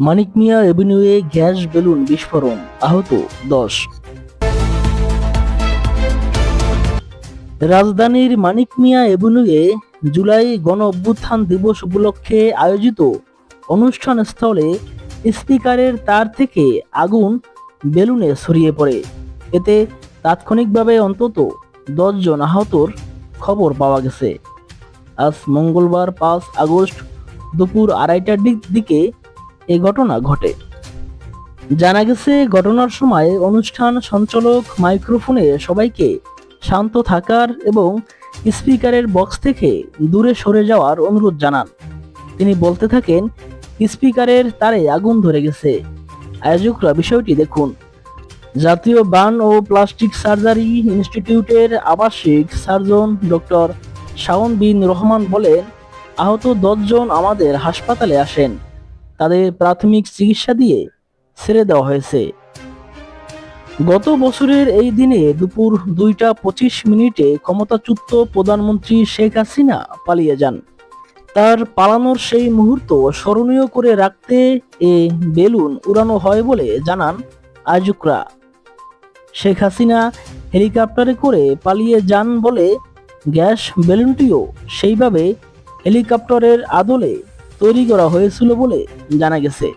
মানিক মিয়া এভিনিউয়ে gas balloon বিস্ফোরণ, আহত দশ। রাজধানীর মানিক মিয়া এভিনিউয়ে জুলাই গণ অভ্যুত্থান দিবস উপলক্ষে আয়োজিত অনুষ্ঠান স্থলে স্পিকারের তার থেকে আগুন বেলুনে ছড়িয়ে পড়ে। এতে তাৎক্ষণিকভাবে অন্তত দশজন আহতর খবর পাওয়া গেছে। আজ মঙ্গলবার পাঁচ আগস্ট দুপুর আড়াইটার দিক- এই ঘটনা ঘটে। জানা গেছে, ঘটনার সময় অনুষ্ঠান সঞ্চালক মাইক্রোফোনে সবাইকে শান্ত থাকার এবং স্পিকারের বক্স থেকে দূরে সরে যাওয়ার অনুরোধ জানান। তিনি বলতে থাকেন, স্পিকারের তারে আগুন ধরে গেছে। আয়োজকরা বিষয়টি দেখুন। জাতীয় বান ও প্লাস্টিক সার্জারি ইনস্টিটিউটের আবাসিক সার্জন ডক্টর শাওন বিন রহমান বলেন, আহত দশজন আমাদের হাসপাতালে আসেন। তাদের প্রাথমিক চিকিৎসা দিয়ে ছেড়ে দেওয়া হয়েছে। গত বছরের এই দিনে দুপুর দুইটা পঁচিশ মিনিটে ক্ষমতাচ্যুত প্রধানমন্ত্রী শেখ হাসিনা পালিয়ে যান। তার পালানোর সেই মুহূর্ত স্মরণীয় করে রাখতে এ বেলুন উড়ানো হয় বলে জানান আয়োজকরা। শেখ হাসিনা হেলিকপ্টারে করে পালিয়ে যান বলে গ্যাস বেলুনটিও সেইভাবে হেলিকপ্টারের আদলে তৈরি করা হয়েছিল বলে জানা গেছে।